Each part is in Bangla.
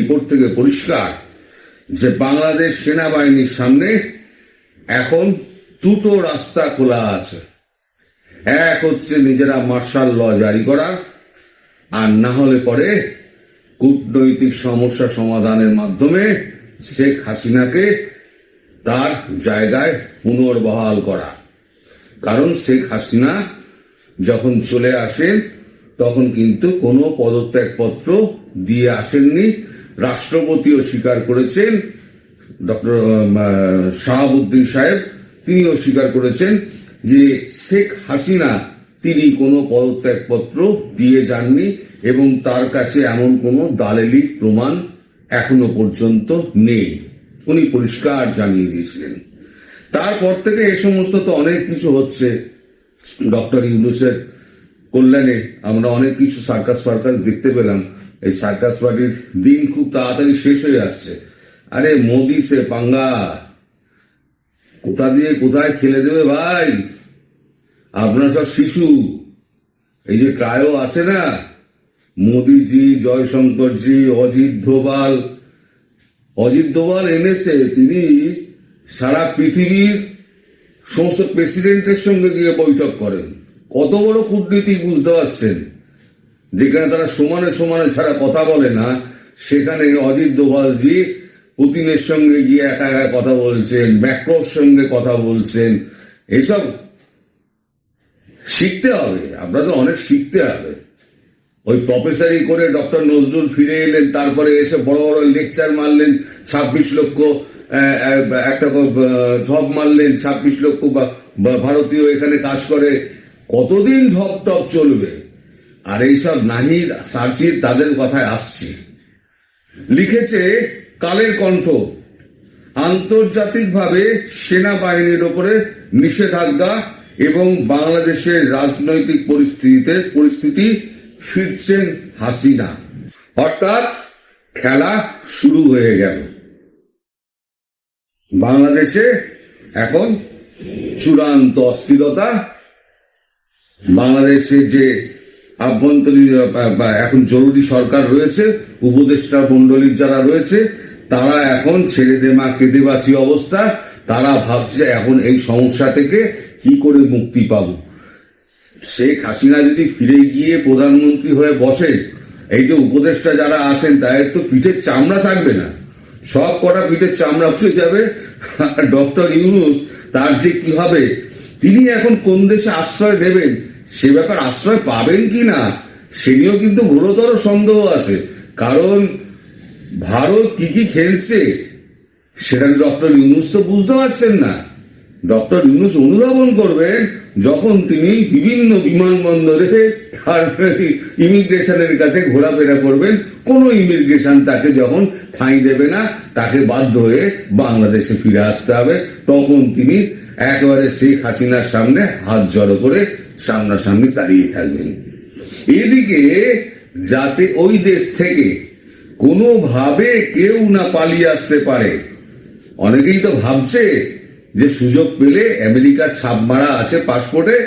রিপোর্ট থেকে পরিষ্কার যে বাংলাদেশ সেনাবাহিনীর সামনে এখন দুটো রাস্তা খোলা আছে। এক হচ্ছে নিজেরা মার্শাল ল জারি করা, আর না হলে পরে কূটনৈতিক সমস্যা সমাধানের মাধ্যমে শেখ হাসিনাকে তার জায়গায় পুনর্বহাল করা। কারণ শেখ হাসিনা যখন চলে আসেন, তখন কিন্তু কোনো পদত্যাগপত্র দিয়ে আসেননি। রাষ্ট্রপতিও স্বীকার করেছেন, ডক্টর শাহাবুদ্দিন সাহেব তিনিও স্বীকার করেছেন যে শেখ হাসিনা তিনি কোনো পদত্যাগপত্র দিয়ে যাননি এবং তার কাছে এমন কোনো দালেলি প্রমাণ এখনও পর্যন্ত নেই। উনি পরিষ্কার জানিয়ে দিয়েছিলেন। তারপর থেকে এ সমস্ত তো অনেক কিছু হচ্ছে। ডক্টর ইউনুসের কল্যাণে আমরা অনেক কিছু সার্কাস ফার্কাস দেখতে পেলাম। এই সার্কাস পার্টির দিন খুব তাড়াতাড়ি শেষ হয়ে আসছে। আরে মোদি সে পাঙ্গা। কোথা দিয়ে কোথায় খেলে দেবে ভাই? আপনার সব শিশু। এই যে ক্রায়ও আছে না? মোদিজি, জয়শঙ্করজি, অজিত ধোবাল অজিত দোভাল এনেছে তিনি সারা পৃথিবীর সমস্ত প্রেসিডেন্টের সঙ্গে গিয়ে বৈঠক করেন। কত বড় কূটনীতি বুঝতে পারছেন? যেখানে তারা সমানে সমানে ছাড়া কথা বলে না, সেখানে অজিত দোভালজি পুতিনের সঙ্গে গিয়ে একা একা কথা বলছেন ম্যাক্রোর সঙ্গে কথা বলছেন। এসব শিখতে হবে তো অনেক শিখতে হবে। ওই প্রফেসরি করে ডক্টর নজরুল ফিরে এলেন, তারপরে এসে বড় বড় লেকচার মারলেন, ছাব্বিশ লক্ষ একটা ঢপ মারলেন, ছাব্বিশ লক্ষ বা ভারতীয় এখানে কাজ করে। কতদিন ঢপ টপ চলবে? আর এইসব নাহিদ সার্সির তাদের কথায় আসছি। লিখেছে, কালের কণ্ঠ। আন্তর্জাতিকভাবে সেনাবাহিনীর ওপরে নিষেধাজ্ঞা এবং বাংলাদেশের রাজনৈতিক পরিস্থিতিতে, পরিস্থিতি ফিরছেন হাসিনা। অর্থাৎ খেলা শুরু হয়ে গেল। বাংলাদেশে এখন চূড়ান্ত অস্থিরতা। বাংলাদেশে যে আভ্যন্তরীণ এখন জরুরি সরকার রয়েছে, উপদেষ্টা মন্ডলীর যারা রয়েছে, তারা এখন ছেড়ে দে মা, কেঁদে বাঁচি অবস্থা। তারা ভাবছে এখন এই সমস্যা থেকে কি করে মুক্তি পাব। শেখ হাসিনা যদি ফিরে গিয়ে প্রধানমন্ত্রী হয়ে বসে, এই যে উপদেষ্টা যারা আছেন, তাদের তো পিঠের চামড়া থাকবে না। সব কটা পিঠের চামড়া উঠে যাবে। ডক্টর ইউনুস, তার যে কি হবে, তিনি এখন কোন দেশে আশ্রয় নেবেন সে ব্যাপার আশ্রয় পাবেন কি না, সে নিয়েও কিন্তু গুরুতর সন্দেহ আছে। কারণ ভারত কি কি খেলছে, সেটা ডক্টর ইউনুস তো বুঝতে পারছেন না। ডক্টর ইউনুস অনুধাবন করবেন যখন তিনি বিভিন্ন বিমানবন্দরে আর ইমিগ্রেশনের কাছে ঘোরাফেরা করবেন, কোন ইমিগ্রেশন তাকে যখন ঠাঁই দেবে না, তাকে বাধ্য হয়ে বাংলাদেশে ফিরে আসতে হবে। তখন তিনি একেবারে শেখ হাসিনার সামনে হাত জড়ো করে সামনাসামনি দাঁড়িয়ে থাকবেন। এদিকে যাতে ওই দেশ থেকে কোনোভাবে কেউ না পালিয়ে আসতে পারে। অনেকেই তো ভাবছে যে সুযোগ পেলে আমেরিকার ছাপ মারা আছে পাসপোর্টে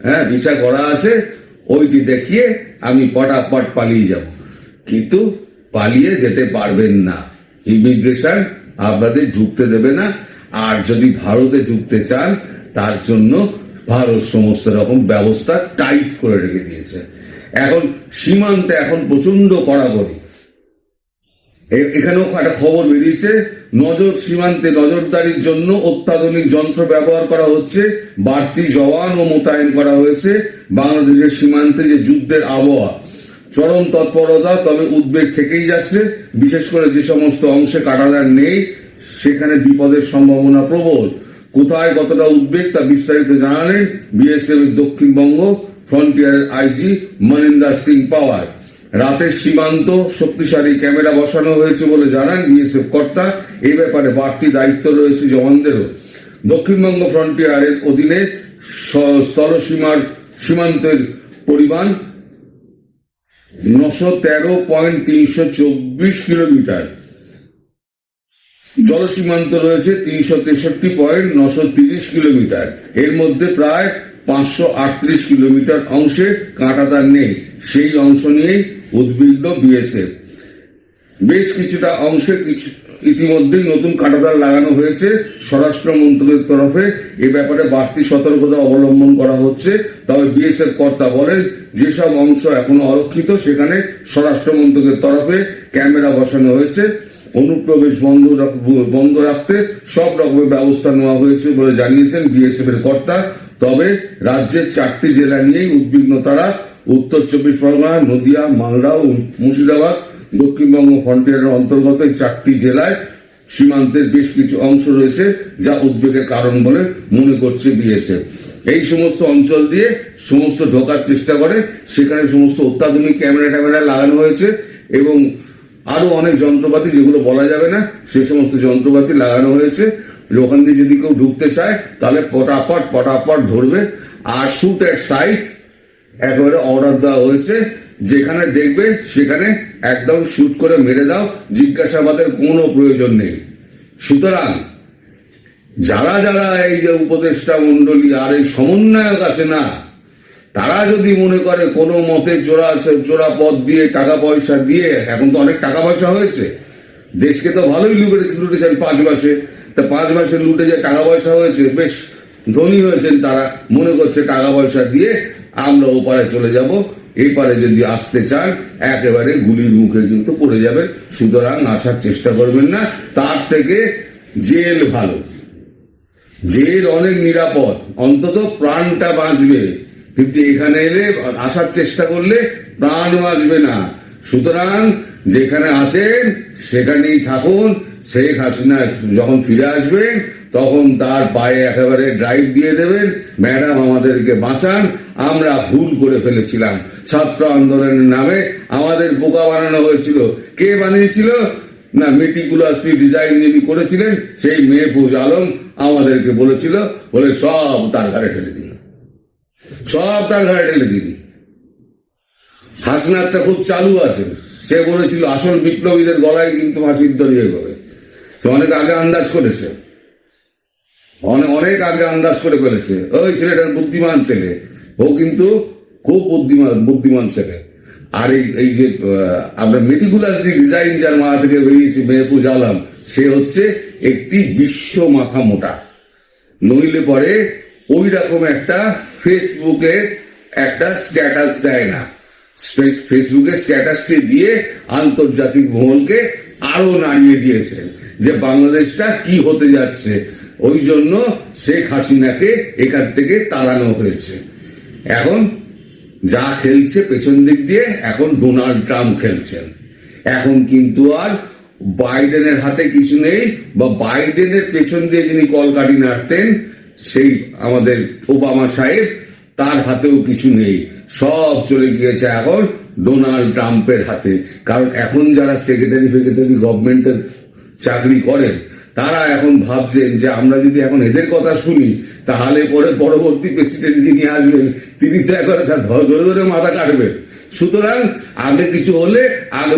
হ্যাঁ ভিসা করা আছে, ওইটি দেখিয়ে আমি পটাপট পালিয়ে যাব। কিন্তু পালিয়ে যেতে পারবেন না। ইমিগ্রেশন আপনাদের ঢুকতে দেবে না। আর যদি ভারতে ঢুকতে চান, তার জন্য ভারত সমস্ত রকম ব্যবস্থা টাইট করে রেখে দিয়েছে। এখন সীমান্তে এখন প্রচণ্ড কড়াকড়ি। এখানেও একটা খবর বেরিয়েছে, নজর সীমান্তে নজরদারির জন্য অত্যাধুনিক যন্ত্র ব্যবহার করা হচ্ছে, বাড়তি জওয়ান ও মোতায়েন করা হয়েছে, বাংলাদেশের সীমান্তে যে যুদ্ধের আবহাওয়া, চরম তৎপরতা তবে উদ্বেগ থেকেই যাচ্ছে, বিশেষ করে যে সমস্ত অংশে কাটাদার নেই, সেখানে বিপদের সম্ভাবনা প্রবল। কোথায় কতটা উদ্বেগ তা বিস্তারিত জানালেন বিএসএফ দক্ষিণবঙ্গ ফ্রন্টিয়ারের আইজি মনিন্দার সিং পাওয়ার। রাতের সীমান্ত, শক্তিশালী ক্যামেরা বসানো হয়েছে বলে জানান বিএসএফ কর্তা। এই ব্যাপারে বাড়তি দায়িত্ব রয়েছে জওয়ানদেরও। দক্ষিণবঙ্গ ফ্রন্টিয়ারের অধীনে স্থলসীমার সীমান্তের পরিমাণ নশো তেরো পয়েন্ট তিনশো চব্বিশ কিলোমিটার। জলসীমান্ত রয়েছে তিনশো তেষট্টি পয়েন্ট নশো তিরিশ কিলোমিটার। এর মধ্যে প্রায় পাঁচশো আটত্রিশ কিলোমিটার অংশে কাঁটাতার নেই। সেই অংশ নিয়েই উদ্বিগ্ন বিএসএফ। বেশ কিছুটা অংশে কিছু ইতিমধ্যেই নতুন কাটাতার লাগানো হয়েছে। স্বরাষ্ট্র মন্ত্রকের তরফে এ ব্যাপারে বাড়তি সতর্কতা অবলম্বন করা হচ্ছে। তবে বিএসএফ কর্তা বলেন, যেসব অংশ এখনও অরক্ষিত সেখানে স্বরাষ্ট্র মন্ত্রকের তরফে ক্যামেরা বসানো হয়েছে। অনুপ্রবেশ বন্ধ বন্ধ রাখতে সব রকমের ব্যবস্থা নেওয়া হয়েছে বলে জানিয়েছেন বিএসএফ এর কর্তা। তবে রাজ্যের চারটি জেলা নিয়েই উদ্বিগ্ন তারা। উত্তর চব্বিশ পরগনা, নদিয়া, মালদা ও মুর্শিদাবাদ। দক্ষিণবঙ্গ ফ্রন্টিয়ারের অন্তর্গত চারটি জেলায় সীমান্তের বেশ কিছু অংশ রয়েছে যা উদ্বেগের কারণ বলে মনে করছে বিএসএফ। এই সমস্ত অঞ্চল দিয়ে সমস্ত ঢোকার চেষ্টা করে। সেখানে সমস্ত অত্যাধুনিক ক্যামেরা ট্যামেরা লাগানো হয়েছে এবং আরও অনেক যন্ত্রপাতি যেগুলো বলা যাবে না, সে সমস্ত যন্ত্রপাতি লাগানো হয়েছে। ওখান দিয়ে যদি কেউ ঢুকতে চায়, তাহলে পটাপট পটাপট ধরবে। আর শুট এর সাইট একেবারে অর্ডার দেওয়া হয়েছে। যেখানে দেখবে, সেখানে একদম শুট করে মেরে দাও। জিজ্ঞাসাবাদের কোনো প্রয়োজন নেই। সুতরাং, যারা যারা এই যে উপদেষ্টা মন্ডলী আর এই সমন্বয়ক আছে না তারা যদি মনে করে কোনো মতে চোরা চোরা পথ দিয়ে টাকা পয়সা দিয়ে, এখন তো অনেক টাকা পয়সা হয়েছে, দেশকে তো ভালোই লুটেছে লুটেছেন পাঁচ মাসে, তা পাঁচ মাসে লুটে যে টাকা পয়সা হয়েছে, বেশ ধনী হয়েছেন তারা, মনে করছে টাকা পয়সা দিয়ে আমরা ওপারে চলে যাব এই পারে যদি আসতে চান, একেবারে গুলির মুখে কিন্তু পড়ে যাবেন, সুতরাং আসার চেষ্টা করবেন না, তার থেকে জেল ভালো। জেল অনেক নিরাপদ, অন্তত প্রাণটা বাঁচবে। কিন্তু এখানে এলে আসার চেষ্টা করলে প্রাণ বাঁচবে না। সুতরাং যেখানে আছেন, সেখানেই থাকুন। শেখ হাসিনা যখন ফিরে আসবেন, তখন তার পায়ে একেবারে ড্রাইভ দিয়ে দেবেন, ম্যাডাম, আমাদেরকে বাঁচান। আমরা ভুল করে ফেলেছিলাম। ছাত্র আন্দোলনের নামে আমাদের বোকা বানানো হয়েছিল। কে বানিয়েছিল? না মেটিকুলাসলি ডিজাইন যিনি করেছিলেন, সেই মেহফুজ আলম আমাদেরকে বলেছিল, বলে সব তার ঘরে ফেলে দিন। ঘাড়ে হাসনাতটা খুব চালু আছে। সে বলেছিল, আসল বিপ্লবীদের গলায় কিন্তু গবে সে অনেক আগে আন্দাজ করেছে। অনেক অনেক আগে আন্দাজ করে ফেলেছে। ওই ছেলেটার বুদ্ধিমান ছেলে। ও কিন্তু খুব বুদ্ধিমান বুদ্ধিমান ছেলে। আর এই এই যে আমরা মেটিকুলাসলি ডিজাইন যার মা থেকে বেরিয়েছি মেহফুজ আলম, সে হচ্ছে একটি বিশ্ব মাথা মোটা। নইলে পরে ওই রকম একটা ফেসবুকে একটা স্ট্যাটাস দেয় না। ফেস- ফেসবুকে স্ট্যাটাসটি দিয়ে আন্তর্জাতিক মহলকে আরও নাড়িয়ে দিয়েছেন যে বাংলাদেশটা কি হতে যাচ্ছে। ওই জন্য শেখ হাসিনাকে এখান থেকে তাড়ানো হয়েছে। এখন যা খেলছে পেছন দিক দিয়ে এখন ডোনাল্ড ট্রাম্প খেলছেন। এখন কিন্তু আর বাইডেনের হাতে কিছু নেই বা বাইডেনের পেছন দিয়ে যিনি কলকাঠি নাড়তেন সেই আমাদের ওবামা সাহেব, তার হাতেও কিছু নেই। সব চলে গিয়েছে এখন ডোনাল্ড ট্রাম্পের হাতে। কারণ এখন যারা সেক্রেটারি ফেক্রেটারি গভর্নমেন্টের চাকরি করেন, তারা এখন ভাবছেন যে আমরা যদি এখন এদের কথা শুনি, তাহলে পরে পরবর্তী প্রেসিডেন্ট যিনি আসবেন, তিনি তো এখন ধরে ধরে মাথা কাটবেন। সুতরাং আগে কিছু হলে, আগে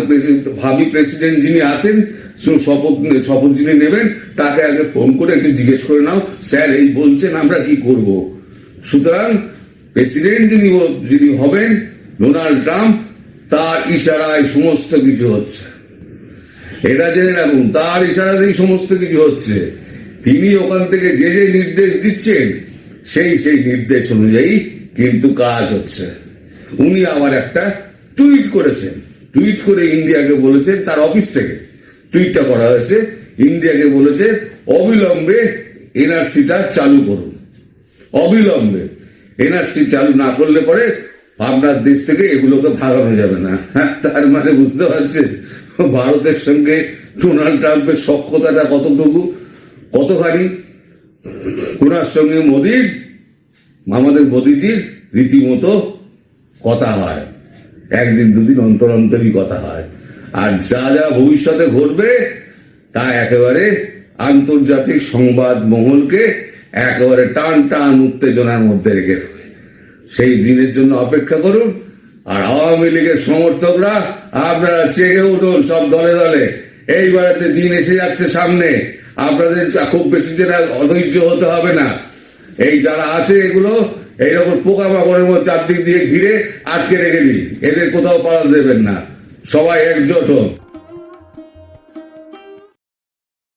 ভাবি প্রেসিডেন্ট যিনি আছেন শপথ শপথ যিনি নেবেন, তাকে আগে ফোন করে একটু জিজ্ঞেস করে নাও, স্যার, এই বলছেন আমরা কি করব? সুতরাং প্রেসিডেন্ট যিনি যিনি হবেন, ডোনাল্ড ট্রাম্প, তার ইশারায় সমস্ত কিছু হচ্ছে। এটা জেনে রাখুন, তার ইশারাতেই সমস্ত কিছু হচ্ছে। তিনি ওখান থেকে যে যে নির্দেশ দিচ্ছেন, সেই সেই নির্দেশ অনুযায়ী কিন্তু কাজ হচ্ছে। উনি আবার একটা টুইট করেছেন, টুইট করে ইন্ডিয়াকে বলেছেন তার অফিস থেকে। টুইটটা করা হয়েছে ইন্ডিয়াকে বলেছে, অবিলম্বে এনআরসিটা চালু করুন। অবিলম্বে এনআরসি চালু না করলে পরে আপনার দেশ থেকে এগুলোকে ভাগানো যাবে না। তার মানে বুঝতে পারছেন? ভারতের সঙ্গে ডোনাল্ড ট্রাম্পের সক্ষতাটা কতটুকু, কতখানি? ওনার সঙ্গে মোদির, আমাদের মোদিজির রীতিমতো কথা হয়। একদিন দুদিন অন্তর অন্তরই কথা হয়। আর যা যা ভবিষ্যতে ঘটবে, তা একেবারে আন্তর্জাতিক সংবাদ মহলকে একেবারে টান টান উত্তেজনার মধ্যে রেখে দেবে। সেই দিনের জন্য অপেক্ষা করুন, আর আওয়ামী লীগের সমর্থকরা, আপনারা চেয়ে উঠুন সব দলে দলে। এইবারেতে দিন এসে যাচ্ছে সামনে। আপনাদের খুব বেশি যেটা অধৈর্য হতে হবে না। এই যারা আছে এগুলো এইরকম পোকামাকড়ের মতো চারদিক দিয়ে ঘিরে আটকে রেখে দিন। এদের কোথাও পাড়া দেবেন না। সবাই একজোট হোক